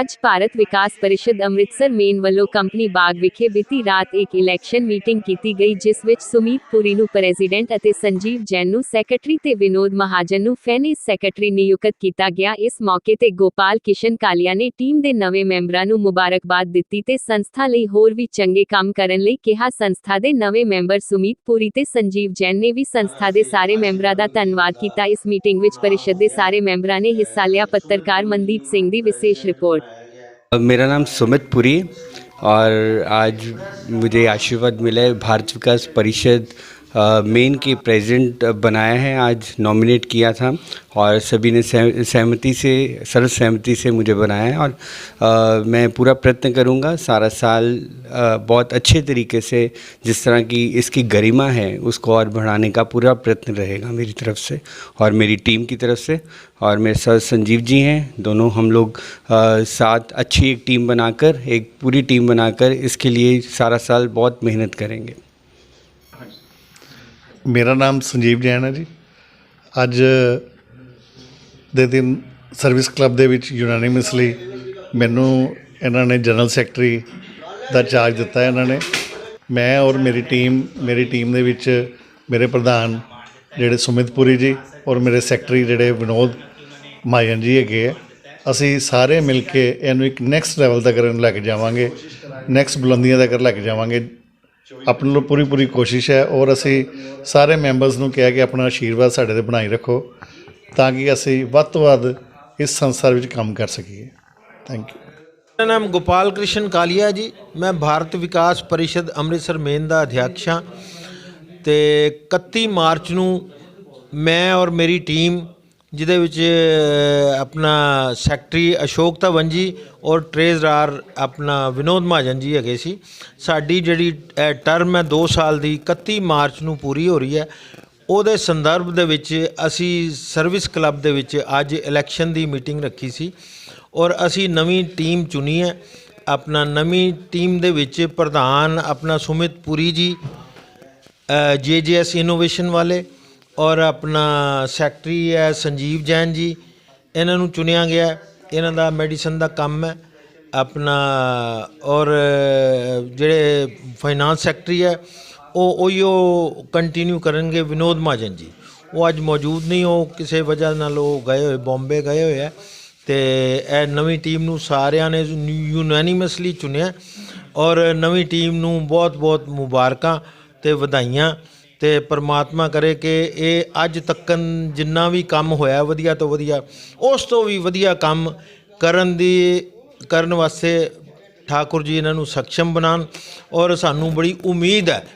ਅੱਜ ਭਾਰਤ ਵਿਕਾਸ ਪਰਿਸ਼ਦ ਅੰਮ੍ਰਿਤਸਰ ਮੇਨ ਵੱਲੋਂ ਕੰਪਨੀ ਬਾਗ ਵਿਖੇ ਬੀਤੀ ਰਾਤ ਇੱਕ ਇਲੈਕਸ਼ਨ ਮੀਟਿੰਗ ਕੀਤੀ ਗਈ, ਜਿਸ ਵਿੱਚ ਸੁਮੀਤ ਪੁਰੀ ਨੂੰ ਪ੍ਰੈਜ਼ੀਡੈਂਟ ਅਤੇ ਸੰਜੀਵ ਜੈਨ ਨੂੰ ਸੈਕਟਰੀ ਤੇ ਵਿਨੋਦ ਮਹਾਜਨ ਨੂੰ ਫੈਨਿਸ ਸੈਕਟਰੀ ਨਿਯੁਕਤ ਕੀਤਾ ਗਿਆ। ਇਸ ਮੌਕੇ ਤੇ ਗੋਪਾਲ ਕਿਸ਼ਨ ਕਾਲੀਆ ਨੇ ਟੀਮ ਦੇ ਨਵੇਂ ਮੈਂਬਰਾਂ ਨੂੰ ਮੁਬਾਰਕਬਾਦ ਦਿੱਤੀ ਤੇ ਸੰਸਥਾ ਲਈ ਹੋਰ ਵੀ ਚੰਗੇ ਕੰਮ ਕਰਨ ਲਈ ਕਿਹਾ। ਸੰਸਥਾ ਦੇ ਨਵੇਂ ਮੈਂਬਰ ਸੁਮੀਤ ਪੁਰੀ ਤੇ ਸੰਜੀਵ ਜੈਨ ਨੇ ਵੀ ਸੰਸਥਾ ਦੇ ਸਾਰੇ ਮੈਂਬਰਾਂ ਦਾ ਧੰਨਵਾਦ ਕੀਤਾ। ਇਸ ਮੀਟਿੰਗ ਵਿੱਚ ਪਰਿਸ਼ਦ ਦੇ ਸਾਰੇ ਮੈਂਬਰਾਂ ਨੇ ਹਿੱਸਾ ਲਿਆ। ਪੱਤਰਕਾਰ ਮਨਦੀਪ ਸਿੰਘ ਦੀ ਵਿਸ਼ੇਸ਼ ਰਿਪੋਰਟ। मेरा नाम सुमित पुरी और आज मुझे आशीर्वाद मिला है भारत विकास परिषद अ, मेन के प्रेसिडेंट बनाया है आज नॉमिनेट किया था और सभी ने सह- सहमति से सर्व सहमति से मुझे बनाया है और अ, मैं पूरा प्रयत्न करूँगा सारा साल अ, बहुत अच्छे तरीके से जिस तरह की इसकी गरिमा है उसको और बढ़ाने का पूरा प्रयत्न रहेगा मेरी तरफ़ से और मेरी टीम की तरफ़ से और मेरे सर संजीव जी हैं दोनों हम लोग अ, साथ अच्छी एक टीम बनाकर एक पूरी टीम बनाकर इसके लिए सारा साल बहुत मेहनत करेंगे। ਮੇਰਾ ਨਾਮ ਸੰਜੀਵ ਜੈਨ ਹੈ ਜੀ। ਅੱਜ ਦੇ ਦਿਨ ਸਰਵਿਸ ਕਲੱਬ ਦੇ ਵਿੱਚ ਯੂਨਾਨੀਮਸਲੀ ਮੈਨੂੰ ਇਹਨਾਂ ਨੇ ਜਨਰਲ ਸੈਕਟਰੀ ਦਾ ਚਾਰਜ ਦਿੱਤਾ ਹੈ ਇਹਨਾਂ ਨੇ। ਮੈਂ ਔਰ ਮੇਰੀ ਟੀਮ ਮੇਰੀ ਟੀਮ ਦੇ ਵਿੱਚ ਮੇਰੇ ਪ੍ਰਧਾਨ ਜਿਹੜੇ ਸੁਮਿਤਪੁਰੀ ਜੀ ਔਰ ਮੇਰੇ ਸੈਕਟਰੀ ਜਿਹੜੇ ਵਿਨੋਦ ਮਾਇਨ ਜੀ ਹੈਗੇ ਆ, ਅਸੀਂ ਸਾਰੇ ਮਿਲ ਕੇ ਇਹਨੂੰ ਇੱਕ ਨੈਕਸਟ ਲੈਵਲ ਤੱਕ ਲੈ ਕੇ ਜਾਵਾਂਗੇ। ਨੈਕਸਟ ਬੁਲੰਦੀਆਂ ਤੱਕ ਲੈ ਕੇ ਜਾਵਾਂਗੇ। ਆਪਣੇ ਵੱਲੋਂ ਪੂਰੀ ਪੂਰੀ ਕੋਸ਼ਿਸ਼ ਹੈ ਔਰ ਅਸੀਂ ਸਾਰੇ ਮੈਂਬਰਸ ਨੂੰ ਕਿਹਾ ਕਿ ਆਪਣਾ ਆਸ਼ੀਰਵਾਦ ਸਾਡੇ ਤੇ ਬਣਾਈ ਰੱਖੋ ਤਾਂ ਕਿ ਅਸੀਂ ਵੱਧ ਤੋਂ ਵੱਧ ਇਸ ਸੰਸਾਰ ਵਿੱਚ ਕੰਮ ਕਰ ਸਕੀਏ। ਥੈਂਕ ਯੂ ਮੇਰਾ ਨਾਮ ਗੋਪਾਲ ਕ੍ਰਿਸ਼ਨ ਕਾਲੀਆ ਜੀ। ਮੈਂ ਭਾਰਤ ਵਿਕਾਸ ਪਰਿਸ਼ਦ ਅੰਮ੍ਰਿਤਸਰ ਮੇਨ ਦਾ ਅਧਿਆਕਸ਼ ਹਾਂ। ਤੇ 31 ਮਾਰਚ ਨੂੰ ਮੈਂ ਔਰ ਮੇਰੀ ਟੀਮ ਜਿਹਦੇ ਵਿੱਚ ਆਪਣਾ ਸੈਕਟਰੀ ਅਸ਼ੋਕ ਧਵਨ ਜੀ ਔਰ ਟ੍ਰੇਜ਼ਰਾਰ ਆਪਣਾ ਵਿਨੋਦ ਮਹਾਜਨ ਜੀ ਹੈਗੇ ਸੀ। ਸਾਡੀ ਜਿਹੜੀ ਟਰਮ ਹੈ 2 ਸਾਲ ਦੀ 31 ਮਾਰਚ ਨੂੰ ਪੂਰੀ ਹੋ ਰਹੀ ਹੈ। ਉਹਦੇ ਸੰਦਰਭ ਦੇ ਵਿੱਚ ਅਸੀਂ ਸਰਵਿਸ ਕਲੱਬ ਦੇ ਵਿੱਚ ਅੱਜ ਇਲੈਕਸ਼ਨ ਦੀ ਮੀਟਿੰਗ ਰੱਖੀ ਸੀ ਔਰ ਅਸੀਂ ਨਵੀਂ ਟੀਮ ਚੁਣੀ ਹੈ। ਆਪਣਾ ਨਵੀਂ ਟੀਮ ਦੇ ਵਿੱਚ ਪ੍ਰਧਾਨ ਆਪਣਾ ਸੁਮਿਤ ਪੁਰੀ ਜੀ ਜੇਜੇਐਸ ਇਨੋਵੇਸ਼ਨ ਵਾਲੇ ਔਰ ਆਪਣਾ ਸੈਕਟਰੀ ਹੈ ਸੰਜੀਵ ਜੈਨ ਜੀ, ਇਹਨਾਂ ਨੂੰ ਚੁਣਿਆ ਗਿਆ ਇਹਨਾਂ ਦਾ ਮੈਡੀਸਨ ਦਾ ਕੰਮ ਹੈ। ਆਪਣਾ ਔਰ, ਜਿਹੜੇ ਫਾਈਨਾਂਸ ਸੈਕਟਰੀ ਹੈ, ਉਹ ਉਹੀਓ ਕੰਟੀਨਿਊ ਕਰਨਗੇ ਵਿਨੋਦ ਮਹਾਜਨ ਜੀ। ਉਹ ਅੱਜ ਮੌਜੂਦ ਨਹੀਂ, ਉਹ ਕਿਸੇ ਵਜ੍ਹਾ ਨਾਲ ਉਹ ਗਏ ਹੋਏ, ਬੰਬੇ ਗਏ ਹੋਏ ਆ ਤੇ ਇਹ ਨਵੀਂ ਟੀਮ ਨੂੰ ਸਾਰਿਆਂ ਨੇ ਯੂਨੈਨਿਮਸਲੀ ਚੁਣਿਆ ਔਰ ਨਵੀਂ ਟੀਮ ਨੂੰ ਬਹੁਤ-ਬਹੁਤ ਮੁਬਾਰਕਾਂ ਤੇ ਵਧਾਈਆਂ। ਤੇ ਪ੍ਰਮਾਤਮਾ ਕਰੇ ਕਿ ਇਹ ਅੱਜ ਤੱਕਨ ਜਿੰਨਾ ਵੀ ਕੰਮ ਹੋਇਆ ਵਧੀਆ ਤੋਂ ਵਧੀਆ, ਉਸ ਤੋਂ ਵੀ ਵਧੀਆ ਕੰਮ ਕਰਨ ਦੀ, ਕਰਨ ਵਾਸਤੇ ਠਾਕੁਰ ਜੀ ਇਹਨਾਂ ਨੂੰ ਸક્ષਮ ਬਣਾਉਣ। ਔਰ ਸਾਨੂੰ ਬੜੀ ਉਮੀਦ ਹੈ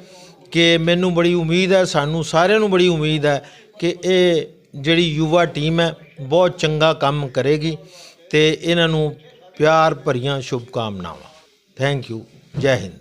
ਕਿ ਮੈਨੂੰ ਬੜੀ ਉਮੀਦ ਹੈ, ਸਾਨੂੰ ਸਾਰਿਆਂ ਨੂੰ ਬੜੀ ਉਮੀਦ ਹੈ ਕਿ ਇਹ ਜਿਹੜੀ ਯੁਵਾ ਟੀਮ ਹੈ, ਬਹੁਤ ਚੰਗਾ ਕੰਮ ਕਰੇਗੀ ਤੇ ਇਹਨਾਂ ਨੂੰ ਪਿਆਰ ਭਰੀਆਂ ਸ਼ੁਭਕਾਮਨਾਵਾਂ। ਥੈਂਕ ਯੂ ਜੈ ਹਿੰਦ।